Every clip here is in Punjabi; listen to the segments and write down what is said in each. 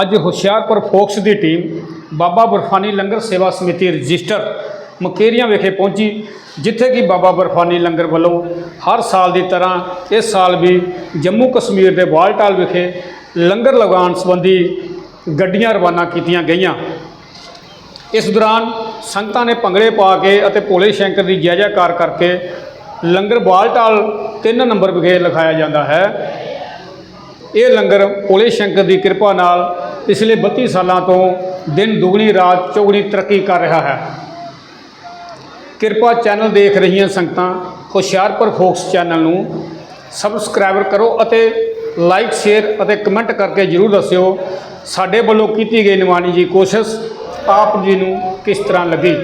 ਅੱਜ ਹੁਸ਼ਿਆਰਪੁਰ ਫੋਕਸ ਦੀ ਟੀਮ ਬਾਬਾ ਬਰਫਾਨੀ ਲੰਗਰ ਸੇਵਾ ਸਮਿਤੀ ਰਜਿਸਟਰ ਮਕੇਰੀਆਂ ਵਿਖੇ ਪਹੁੰਚੀ, ਜਿੱਥੇ ਕਿ ਬਾਬਾ ਬਰਫਾਨੀ ਲੰਗਰ ਵੱਲੋਂ ਹਰ ਸਾਲ ਦੀ ਤਰ੍ਹਾਂ ਇਸ ਸਾਲ ਵੀ ਜੰਮੂ ਕਸ਼ਮੀਰ ਦੇ ਬਾਲਟਾਲ ਵਿਖੇ ਲੰਗਰ ਲਗਾਉਣ ਸੰਬੰਧੀ ਗੱਡੀਆਂ ਰਵਾਨਾ ਕੀਤੀਆਂ ਗਈਆਂ। ਇਸ ਦੌਰਾਨ ਸੰਗਤਾਂ ਨੇ ਭੰਗੜੇ ਪਾ ਕੇ ਅਤੇ ਭੋਲੇ ਸ਼ੰਕਰ ਦੀ ਜੈ ਜੈਕਾਰ ਕਰਕੇ ਲੰਗਰ ਬਾਲਟਾਲ 3 ਨੰਬਰ ਵਿਖੇ ਲਿਖਾਇਆ ਜਾਂਦਾ ਹੈ। ਇਹ ਲੰਗਰ ਭੋਲੇ ਸ਼ੰਕਰ ਦੀ ਕਿਰਪਾ ਨਾਲ ਪਿਛਲੇ 32 ਸਾਲਾਂ ਤੋਂ ਦਿਨ ਦੁਗਣੀ, ਰਾਤ ਚੌਗਣੀ ਤਰੱਕੀ ਕਰ ਰਿਹਾ ਹੈ। ਕਿਰਪਾ ਚੈਨਲ ਦੇਖ ਰਹੀਆਂ ਸੰਗਤਾਂ, ਹੁਸ਼ਿਆਰਪੁਰ ਫੋਕਸ ਚੈਨਲ ਨੂੰ ਸਬਸਕ੍ਰਾਈਬਰ ਕਰੋ ਅਤੇ ਲਾਈਕ, ਸ਼ੇਅਰ ਅਤੇ ਕਮੈਂਟ ਕਰਕੇ ਜਰੂਰ ਦੱਸਿਓ ਸਾਡੇ ਵੱਲੋਂ ਕੀਤੀ ਗਈ ਨਿਮਾਣੀ ਜੀ ਕੋਸ਼ਿਸ਼ ਆਪ ਜੀ ਨੂੰ ਕਿਸ ਤਰ੍ਹਾਂ ਲੱਗੀ।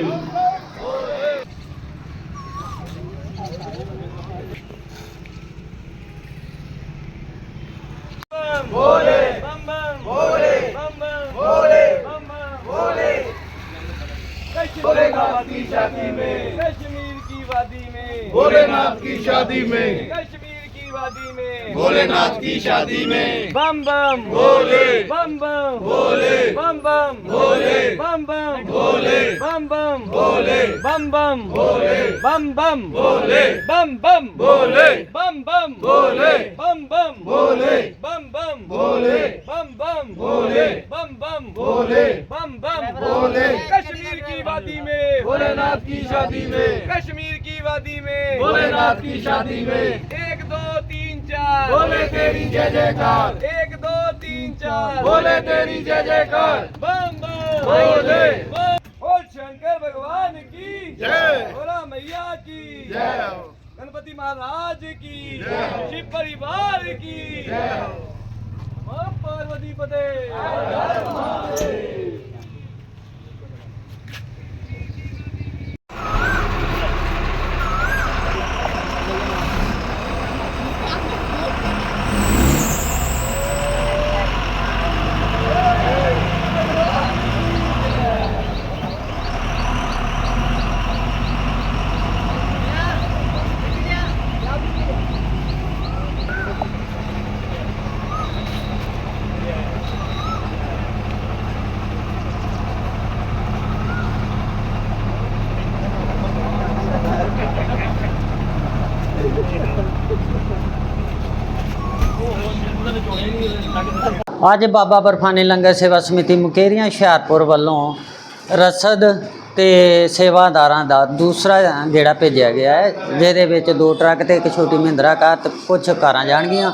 भोलेनाथ की शादी में कश्मीर की वादी में भोलेनाथ की शादी में कश्मीर की वादी में भोलेनाथ की शादी में बम बम भोले बम बम भोले बम बम भोले बम बम भोले बम बम भोले बम बम भोले बम बम भोले बम बम भोले बम बम भोले बम बम भोले बम भोलेनाथ की शादी में। एक दो तीन चार। भोले तेरी जय जयकार। एक दो तीन चार। भोले तेरी जय जयकार। बम बम। बम। बोल शंकर भगवान की। जय। भोला मैया की। जय। गणपति महाराज की। जय। शिव परिवार की। पार्वती पते। ਅੱਜ ਬਾਬਾ ਬਰਫਾਨੀ ਲੰਗਰ ਸੇਵਾ ਸਮਿਤੀ ਮੁਕੇਰੀਆਂ ਹੁਸ਼ਿਆਰਪੁਰ ਵੱਲੋਂ ਰਸਦ ਤੇ ਸੇਵਾਦਾਰਾਂ ਦਾ ਦੂਸਰਾ ਜਿਹੜਾ ਭੇਜਿਆ ਗਿਆ ਹੈ, ਜਿਹਦੇ ਵਿੱਚ ਦੋ ਟਰੱਕ ਤੇ ਇੱਕ ਛੋਟੀ ਮਹਿੰਦਰਾ ਕਾਰ ਤੇ ਕੁਝ ਕਾਰਾਂ ਜਾਣਗੀਆਂ,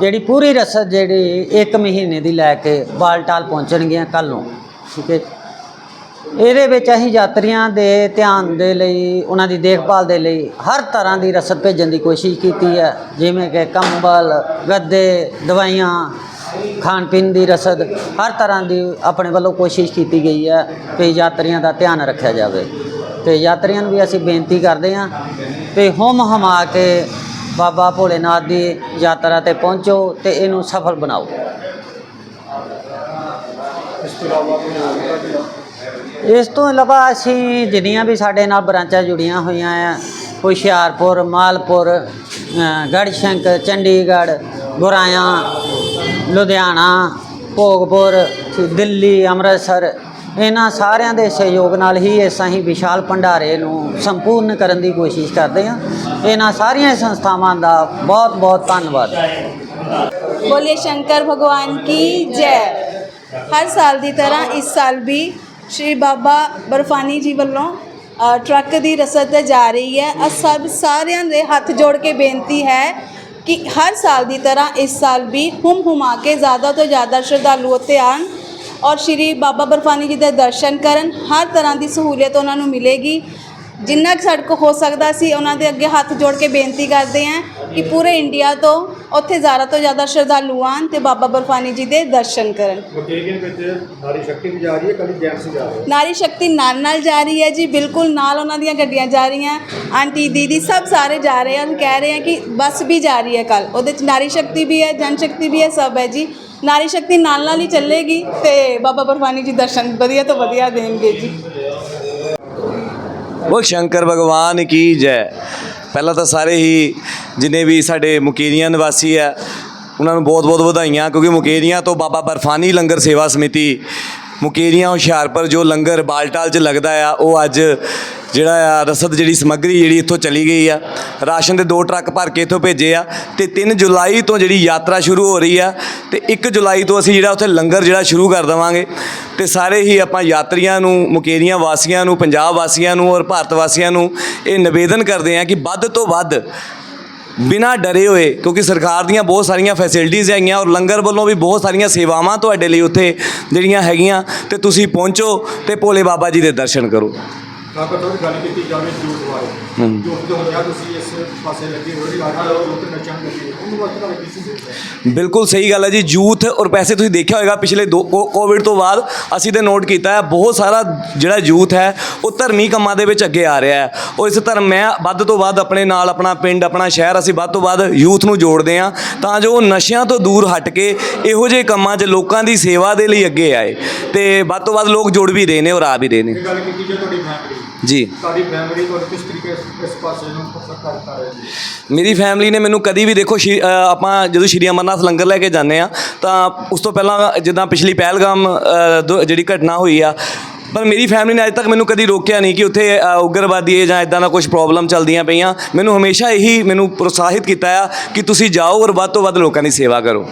ਜਿਹੜੀ ਪੂਰੀ ਰਸਦ ਜਿਹੜੀ 1 ਮਹੀਨੇ ਦੀ ਲੈ ਕੇ ਬਾਲਟਾਲ ਪਹੁੰਚਣਗੀਆਂ ਕੱਲ ਨੂੰ, ਠੀਕ ਹੈ ਇਹਦੇ ਵਿੱਚ ਅਸੀਂ ਯਾਤਰੀਆਂ ਦੇ ਧਿਆਨ ਦੇ ਲਈ, ਉਹਨਾਂ ਦੀ ਦੇਖਭਾਲ ਦੇ ਲਈ ਹਰ ਤਰ੍ਹਾਂ ਦੀ ਰਸਦ ਭੇਜਣ ਦੀ ਕੋਸ਼ਿਸ਼ ਕੀਤੀ ਹੈ। ਜਿਵੇਂ ਕਿ ਕੰਬਲ, ਗੱਦੇ, ਦਵਾਈਆਂ, ਖਾਣ ਪੀਣ ਦੀ ਰਸਦ, ਹਰ ਤਰ੍ਹਾਂ ਦੀ ਆਪਣੇ ਵੱਲੋਂ ਕੋਸ਼ਿਸ਼ ਕੀਤੀ ਗਈ ਹੈ ਕਿ ਯਾਤਰੀਆਂ ਦਾ ਧਿਆਨ ਰੱਖਿਆ ਜਾਵੇ। ਤੇ ਯਾਤਰੀਆਂ ਨੂੰ ਵੀ ਅਸੀਂ ਬੇਨਤੀ ਕਰਦੇ ਹਾਂ ਕਿ ਹੁਮ ਹਮਾ ਕੇ ਬਾਬਾ ਭੋਲੇਨਾਥ ਦੀ ਯਾਤਰਾ ਤੇ ਪਹੁੰਚੋ ਤੇ ਇਹਨੂੰ ਸਫਲ ਬਣਾਓ। ਇਸ ਤੋਂ ਇਲਾਵਾ ਇਸ ਤੋਂ ਇਲਾਵਾ ਅਸੀਂ ਜਿੰਨੀਆਂ ਵੀ ਸਾਡੇ ਨਾਲ ਬ੍ਰਾਂਚਾਂ ਜੁੜੀਆਂ ਹੋਈਆਂ ਆ ਹੁਸ਼ਿਆਰਪੁਰ, ਮਾਲਪੁਰ ਗੜਸ਼ੰਕ, ਚੰਡੀਗੜ੍ਹ ਗੁਰਾਇਆ ਲੁਧਿਆਣਾ, ਭੋਗਪੁਰ, ਦਿੱਲੀ, ਅੰਮ੍ਰਿਤਸਰ, ਇਹਨਾਂ ਸਾਰਿਆਂ ਦੇ ਸਹਿਯੋਗ ਨਾਲ ਹੀ ਇਸ ਅਸੀਂ ਵਿਸ਼ਾਲ ਭੰਡਾਰੇ ਨੂੰ ਸੰਪੂਰਨ ਕਰਨ ਦੀ ਕੋਸ਼ਿਸ਼ ਕਰਦੇ ਹਾਂ। ਇਹਨਾਂ ਸਾਰੀਆਂ ਸੰਸਥਾਵਾਂ ਦਾ ਬਹੁਤ ਬਹੁਤ ਧੰਨਵਾਦ। ਬੋਲੇ ਸ਼ੰਕਰ ਭਗਵਾਨ ਕੀ ਜੈ। ਹਰ ਸਾਲ ਦੀ ਤਰ੍ਹਾਂ ਇਸ ਸਾਲ ਵੀ ਸ਼੍ਰੀ ਬਾਬਾ ਬਰਫਾਨੀ ਜੀ ਵੱਲੋਂ ਟਰੱਕ ਦੀ ਰਸਦ ਤੇ ਜਾ ਰਹੀ ਹੈ। ਅ, ਸਭ ਸਾਰਿਆਂ ਦੇ ਹੱਥ ਜੋੜ ਕੇ ਬੇਨਤੀ ਹੈ ਕਿ ਹਰ ਸਾਲ ਦੀ ਤਰ੍ਹਾਂ ਇਸ ਸਾਲ ਵੀ ਹੁਮ ਹੁਮਾ ਕੇ ਜ਼ਿਆਦਾ ਤੋਂ ਜ਼ਿਆਦਾ ਸ਼ਰਧਾਲੂ ਉੱਤੇ ਆਉਣ ਔਰ ਸ਼੍ਰੀ ਬਾਬਾ ਬਰਫਾਨੀ ਜੀ ਦੇ ਦਰਸ਼ਨ ਕਰਨ। ਹਰ ਤਰ੍ਹਾਂ ਦੀ ਸਹੂਲੀਅਤ ਉਹਨਾਂ ਨੂੰ ਮਿਲੇਗੀ। ਜਿੰਨਾ ਕੁ ਸਾਡੇ ਕੋਲ ਹੋ ਸਕਦਾ ਸੀ ਉਹਨਾਂ ਦੇ ਅੱਗੇ ਹੱਥ ਜੋੜ ਕੇ ਬੇਨਤੀ ਕਰਦੇ ਹਾਂ ਕਿ ਪੂਰੇ ਇੰਡੀਆ ਤੋਂ ਉੱਥੇ ਜ਼ਿਆਦਾ ਤੋਂ ਜ਼ਿਆਦਾ ਸ਼ਰਧਾਲੂ ਆਉਣ ਤੇ ਬਾਬਾ ਬਰਫਾਨੀ ਜੀ ਦੇ ਦਰਸ਼ਨ ਕਰਨ। ਵਿੱਚ ਨਾਰੀ ਸ਼ਕਤੀ ਵੀ ਜਾ ਰਹੀ ਹੈ ਕੱਲੀ ਜੈਂਟਸ ਜਾ ਰਹੇ ਨਾਰੀ ਸ਼ਕਤੀ ਨਾਲ ਨਾਲ ਜਾ ਰਹੀ ਹੈ ਜੀ ਬਿਲਕੁਲ ਨਾਲ ਉਹਨਾਂ ਦੀਆਂ ਗੱਡੀਆਂ ਜਾ ਰਹੀਆਂ ਆਂਟੀ ਦੀਦੀ ਸਭ ਸਾਰੇ ਜਾ ਰਹੇ ਹਨ ਕਹਿ ਰਹੇ ਆ ਕਿ ਬੱਸ ਵੀ ਜਾ ਰਹੀ ਹੈ ਕੱਲ ਉਹਦੇ ਚ ਨਾਰੀ ਸ਼ਕਤੀ ਵੀ ਹੈ ਜਨ ਸ਼ਕਤੀ ਵੀ ਹੈ ਸਭ ਹੈ ਜੀ। ਨਾਰੀ ਸ਼ਕਤੀ ਨਾਲ ਨਾਲ ਹੀ ਚੱਲੇਗੀ ਤੇ ਬਾਬਾ ਬਰਫਾਨੀ ਜੀ ਦਰਸ਼ਨ ਵਧੀਆ ਤੋਂ ਵਧੀਆ ਦੇਣਗੇ ਜੀ। ਉਹ ਸ਼ੰਕਰ ਭਗਵਾਨ ਕੀ ਜੈ। ਪਹਿਲਾਂ ਤਾਂ ਸਾਰੇ ਹੀ ਜਿਨੇ ਵੀ ਸਾਡੇ ਮੁਕੇਰੀਆਂ ਨਿਵਾਸੀ ਆ, ਉਹਨਾਂ ਨੂੰ ਬਹੁਤ-ਬਹੁਤ ਵਧਾਈਆਂ ਕਿਉਂਕਿ ਮੁਕੇਰੀਆਂ ਤੋਂ ਬਾਬਾ ਬਰਫਾਨੀ ਲੰਗਰ ਸੇਵਾ ਸਮਿਤੀ ਮੁਕੇਰੀਆਂ, ਹੁਸ਼ਿਆਰਪੁਰ, ਜੋ ਲੰਗਰ ਬਾਲਟਾਲ 'ਚ ਲੱਗਦਾ ਆ, ਉਹ ਅੱਜ ਜਿਹੜਾ ਆ, ਰਸਦ ਜਿਹੜੀ ਸਮੱਗਰੀ ਜਿਹੜੀ ਇੱਥੋਂ ਚਲੀ ਗਈ ਆ। ਰਾਸ਼ਨ ਦੇ ਦੋ ਟਰੱਕ ਭਰ ਕੇ ਇੱਥੋਂ ਭੇਜੇ ਆ ਤੇ 3 ਜੁਲਾਈ ਤੋਂ ਜਿਹੜੀ ਯਾਤਰਾ ਸ਼ੁਰੂ ਹੋ ਰਹੀ ਆ ਤੇ 1 ਜੁਲਾਈ ਤੋਂ ਅਸੀਂ ਜਿਹੜਾ ਉੱਥੇ ਲੰਗਰ ਜਿਹੜਾ ਸ਼ੁਰੂ ਕਰ ਦੇਵਾਂਗੇ। ਤੇ ਸਾਰੇ ਹੀ ਆਪਾਂ ਯਾਤਰੀਆਂ ਨੂੰ, ਮੁਕੇਰੀਆਂ ਵਾਸੀਆਂ ਨੂੰ, ਪੰਜਾਬ ਵਾਸੀਆਂ ਨੂੰ ਔਰ ਭਾਰਤ ਵਾਸੀਆਂ ਨੂੰ ਇਹ ਨਿਵੇਦਨ ਕਰਦੇ ਆ ਕਿ ਵੱਧ ਤੋਂ ਵੱਧ ਬਿਨਾਂ ਡਰੇ ਹੋਏ, ਕਿਉਂਕਿ ਸਰਕਾਰ ਦੀਆਂ ਬਹੁਤ ਸਾਰੀਆਂ ਫੈਸਿਲਿਟੀਆਂ ਹੈਗੀਆਂ ਔਰ ਲੰਗਰ ਵੱਲੋਂ ਵੀ ਬਹੁਤ ਸਾਰੀਆਂ ਸੇਵਾਵਾਂ ਤੁਹਾਡੇ ਲਈ ਉੱਥੇ ਜਿਹੜੀਆਂ ਹੈਗੀਆਂ, ਤੇ ਤੁਸੀਂ ਪਹੁੰਚੋ ਤੇ ਭੋਲੇ ਬਾਬਾ ਜੀ ਦੇ ਦਰਸ਼ਨ ਕਰੋ। ਡਾਕਟਰ ਥੋੜੀ ਗੱਲ ਕੀਤੀ ਜਾਵੇ ਜੂਠ ਬਾਰੇ ਹੂੰ। ਜੂਠ ਜੋ ਹੋਇਆ ਤੁਸੀਂ ਇਸ ਪਾਸੇ ਲੱਗੇ ਹੋਏ ਅੱਜ ਲੋਕ ਨੱਚਣ ਲੱਗੇ ਉਹਨੂੰ ਵਾਸਤੇ ਤੁਹਾਨੂੰ ਕੀ ਸੀ ਬਿਲਕੁਲ ਸਹੀ ਗੱਲ ਹੈ ਜੀ ਯੂਥ ਔਰ ਪੈਸੇ ਤੁਸੀਂ ਦੇਖਿਆ ਹੋਵੇਗਾ ਪਿਛਲੇ ਦੋ ਕੋਵਿਡ ਤੋਂ ਬਾਅਦ ਅਸੀਂ ਤੇ ਨੋਟ ਕੀਤਾ ਹੈ ਬਹੁਤ ਸਾਰਾ ਜਿਹੜਾ ਯੂਥ ਹੈ ਉਹ ਧਰਮੀ ਕੰਮਾਂ ਦੇ ਵਿੱਚ ਅੱਗੇ ਆ ਰਿਹਾ ਹੈ। ਔਰ ਇਸ ਧਰਮ ਮੈਂ ਵੱਧ ਤੋਂ ਵੱਧ ਆਪਣੇ ਨਾਲ ਆਪਣਾ ਪਿੰਡ ਆਪਣਾ ਸ਼ਹਿਰ ਅਸੀਂ ਵੱਧ ਤੋਂ ਵੱਧ ਯੂਥ ਨੂੰ ਜੋੜਦੇ ਹਾਂ ਤਾਂ ਜੋ ਉਹ ਨਸ਼ਿਆਂ ਤੋਂ ਦੂਰ ਹਟ ਕੇ ਇਹੋ ਜਿਹੇ ਕੰਮਾਂ 'ਚ ਲੋਕਾਂ ਦੀ ਸੇਵਾ ਦੇ ਲਈ ਅੱਗੇ ਆਏ। ਤੇ ਵੱਧ ਤੋਂ ਵੱਧ ਲੋਕ ਜੁੜ ਵੀ ਰਹੇ ਨੇ ਔਰ ਆ ਵੀ ਰਹੇ ਨੇ। ਇਹ ਗੱਲ ਕੀਤੀ ਜੇ ਤੁਹਾਡੀ ਫੈਮਿਲੀ ਜੀ। ਤੁਹਾਡੀ ਫੈਮਿਲੀ ਤੁਹਾਨੂੰ ਕਿਸ ਤਰੀਕੇ ਇਸ- ਪਾਸੇ ਨੂੰ ਪਸੰਦ ਕਰਤਾ ਹੈ ਜੀ ਮੇਰੀ ਫੈਮਿਲੀ ਨੇ ਮੈਨੂੰ ਕਦੀ ਵੀ ਦੇਖੋ ਸ਼੍ਰੀ- ਅ, ਆਪਾਂ ਜਦੋਂ ਸ਼੍ਰੀ ਅਮਰਨਾਥ ਲੰਗਰ ਲੈ ਕੇ ਜਾਂਦੇ ਆ ਤਾਂ ਉਸ ਤੋਂ ਪਹਿਲਾਂ ਜਿੱਦਾਂ ਪਿਛਲੀ ਪਹਿਲਗਾਮ ਅ, ਦੋ- ਜਿਹੜੀ ਘਟਨਾ ਹੋਈ ਆ ਪਰ ਮੇਰੀ ਫੈਮਿਲੀ ਨੇ ਅੱਜ ਤੱਕ ਮੈਨੂੰ ਕਦੀ ਰੋਕਿਆ ਨਹੀਂ ਕਿ ਉੱਥੇ ਅ, ਉਗਰਵਾਦੀ ਹੈ ਜਾਂ ਇਦਾਂ ਦਾ ਕੁਝ ਪ੍ਰੋਬਲਮ ਚੱਲਦੀਆਂ ਪਈਆਂ। ਮੈਨੂੰ ਹਮੇਸ਼ਾ ਇਹੀ ਮੈਨੂੰ ਪ੍ਰੋਤਸਾਹਿਤ ਕੀਤਾ ਆ ਕਿ ਤੁਸੀਂ ਜਾਓ ਔਰ ਵੱਧ ਤੋਂ ਵੱਧ ਲੋਕਾਂ ਦੀ ਸੇਵਾ ਕਰੋ।